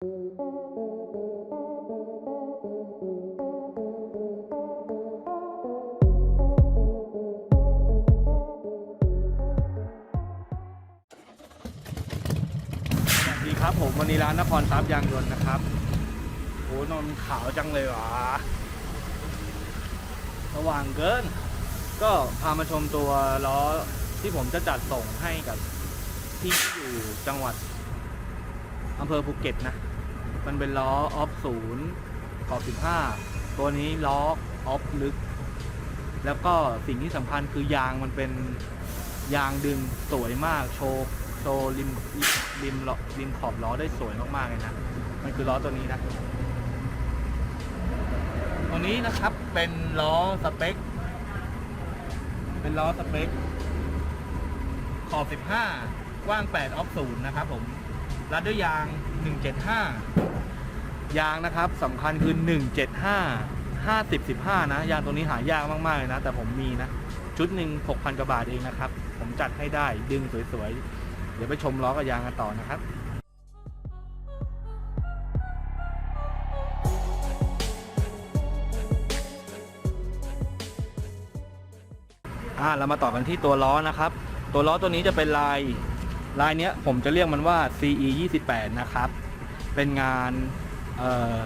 สวัสดีครับผมวันนี้ร้านนครทรัพย์ยางยนต์นะครับโอ้นอนขาวจังเลยหวะสว่างเกิน ก็พามาชมตัวล้อที่ผมจะจัดส่งให้กับที่อยู่จังหวัดอำเภอภูเก็ตนะ มันเป็นล้อออฟศูนย์ขอบ15ตัวนี้ล้อออฟลึก แล้วก็สิ่งที่สำคัญคือยางมันเป็นยางดึงสวยมากโชว์โชว์ริมริมล้อริมขอบล้อได้สวยมากๆเลยนะ มันคือล้อตัวนี้นะตัวนี้นะครับเป็นล้อสเปค เป็นล้อสเปคขอบ 15 กว้าง 8 ออฟศูนย์นะครับผม รัดด้วยยาง 175 ยางนะครับสำคัญคือ 175 50 15 นะ ยางตัวนี้หายากมาก ๆ เลยนะ แต่ผมมีนะ ชุดหนึ่ง6,000 กว่าบาทเองนะครับ ผมจัดให้ได้ดึงสวย ๆ เดี๋ยวไปชมล้อกับยางกันต่อนะครับอ่าเรามาต่อกันที่ตัวล้อนะครับ ตัวล้อตัวนี้จะเป็นลาย ลายเนี้ยผมจะเรียกมันว่า CE 28นะครับ เป็นงานเอ่อ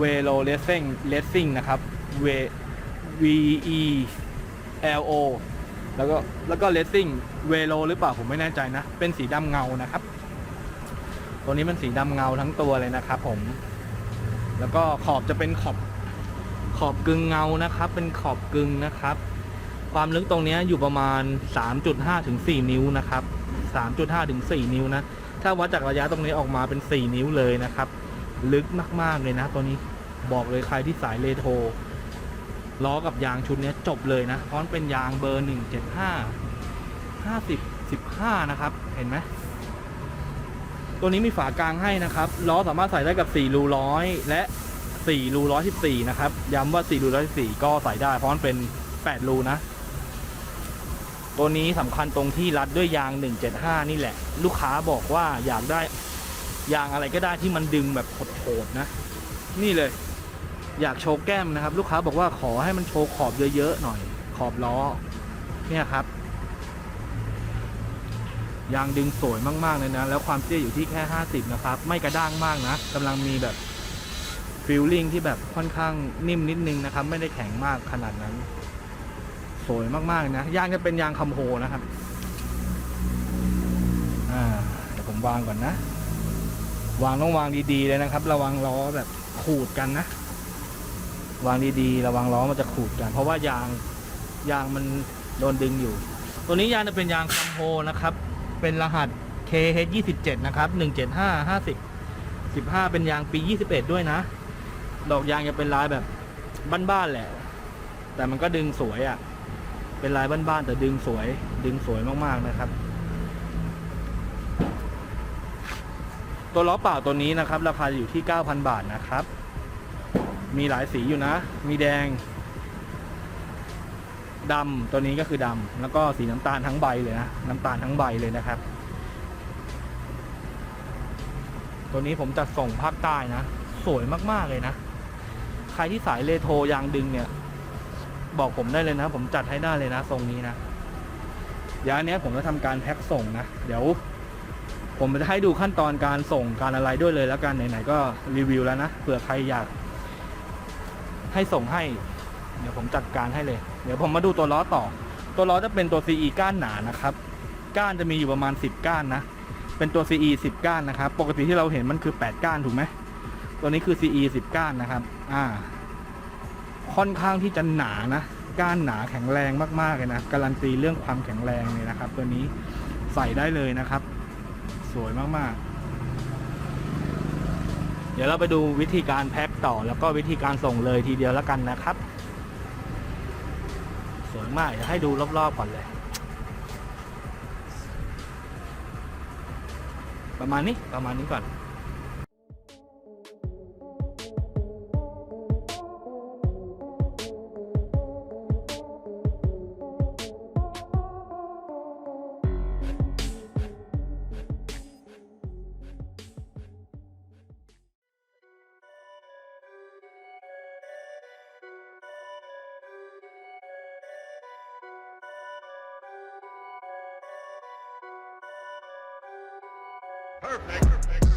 Velo Racing Racing นะครับ V V E L O แล้วก็แล้วก็ Racing Velo หรือเปล่าผมไม่แน่ใจนะ เป็นสีดำเงานะครับ ตัวนี้เป็นสีดำเงาทั้งตัวเลยนะครับผม แล้วก็ขอบจะเป็นขอบขอบกึ่งเงานะครับ เป็นขอบกึ่งนะครับ ความลึกตรงนี้อยู่ประมาณ 3.5ถึง4นิ้วนะครับ3.5ถึง4นิ้วนะ ถ้าวัดจากระยะตรงนี้ออกมาเป็น 4 นิ้วเลยนะครับ ลึกมากๆเลยนะ ตัวนี้บอกเลยใครที่สายเลโทรล้อกับยางชุดนี้จบเลยนะ เพราะมันเป็นยางเบอร์ 175 50 15 นะครับ เห็นไหมตัวนี้มีฝากลางให้นะครับ ล้อสามารถใส่ได้กับ 4 รูร้อยและ 4 รู114นะครับ ย้ำว่า 4 รู114ก็ใส่ได้ เพราะมันเป็น 8 รูนะ ตัวนี้สำคัญตรงที่รัดด้วยยาง 175 นี่แหละ ลูกค้าบอกว่าอยากได้ยางอะไรก็ได้ที่มันดึงแบบโหดๆนะ นี่เลย อยากโชว์แก้มนะครับ ลูกค้าบอกว่าขอให้มันโชว์ขอบเยอะๆหน่อย ขอบล้อ เนี่ยครับ ยางดึงสวยมากๆเลยนะ แล้วความเตี้ยอยู่ที่แค่ 50 นะครับ ไม่กระด้างมากนะกำลังมีแบบฟิลลิ่งที่แบบค่อนข้างนิ่มนิดนึงนะครับ ไม่ได้แข็งมากขนาดนั้น สวยมากๆนะยางจะเป็นยางคัมโฮนะครับอ่าเดี๋ยวผมวางก่อนนะ วางต้องวางดีๆเลยนะครับ ระวังล้อแบบขูดกันนะ วางดีๆ ระวังล้อมันจะขูดกัน เพราะว่ายางยางมันโดนดึงอยู่ ตัวนี้ยางจะเป็นยางคัมโฮนะครับ เป็นรหัส KH27 นะครับ175 50 15 เป็นยางปี 21 ด้วยนะ ดอกยางจะเป็นลายแบบบ้านๆแหละ แต่มันก็ดึงสวยอะ่ะ เป็นลายบ้านๆแต่ดึงสวย ดึงสวยมากๆนะครับ ตัวล้อเปล่าตัวนี้นะครับ ราคาอยู่ที่ 9,000 บาทนะครับ มีหลายสีอยู่นะ มีแดงดำตัวนี้ก็คือดำแล้วก็สีน้ำตาลทั้งใบเลยนะน้ำตาลทั้งใบเลยนะครับ ตัวนี้ผมจัดส่งภาคใต้นะ สวยมากๆเลยนะ ใครที่สายเลโทรยางดึงเนี่ย บอกผมได้เลยนะ ผมจัดให้ได้เลยนะทรงนี้นะเดี๋ยวอันเนี้ยผมจะทำการแพ็คส่งนะ เดี๋ยว ผมจะให้ดูขั้นตอนการส่งการอะไรด้วยเลยแล้วกันไหนๆก็รีวิวแล้วนะเผื่อใครอยาก ให้ส่งให้ เดี๋ยวผมจัดการให้เลย เดี๋ยวผมมาดูตัวล้อต่อ ตัวล้อจะเป็นตัว CE ก้านหนานะครับ ก้านจะมีอยู่ประมาณ 10 ก้านนะ เป็นตัว CE 10 ก้านนะครับ ปกติที่เราเห็นมันคือ 8 ก้านถูกไหมตัวนี้คือ CE 10 ก้านนะครับ อ่า ค่อนข้างที่จะหนานะ ก้านหนาแข็งแรงมากๆเลยนะ การันตีเรื่องความแข็งแรงเลยนะครับ ตัวนี้ใส่ได้เลยนะครับ สวยมากๆ เดี๋ยวเราไปดูวิธีการแพ็คต่อแล้วก็วิธีการส่งเลยทีเดียวแล้วกันนะครับ สวยมากเดี๋ยวให้ดูรอบๆก่อนเลย ประมาณนี้ประมาณนี้ก่อน Perfect. Perfect.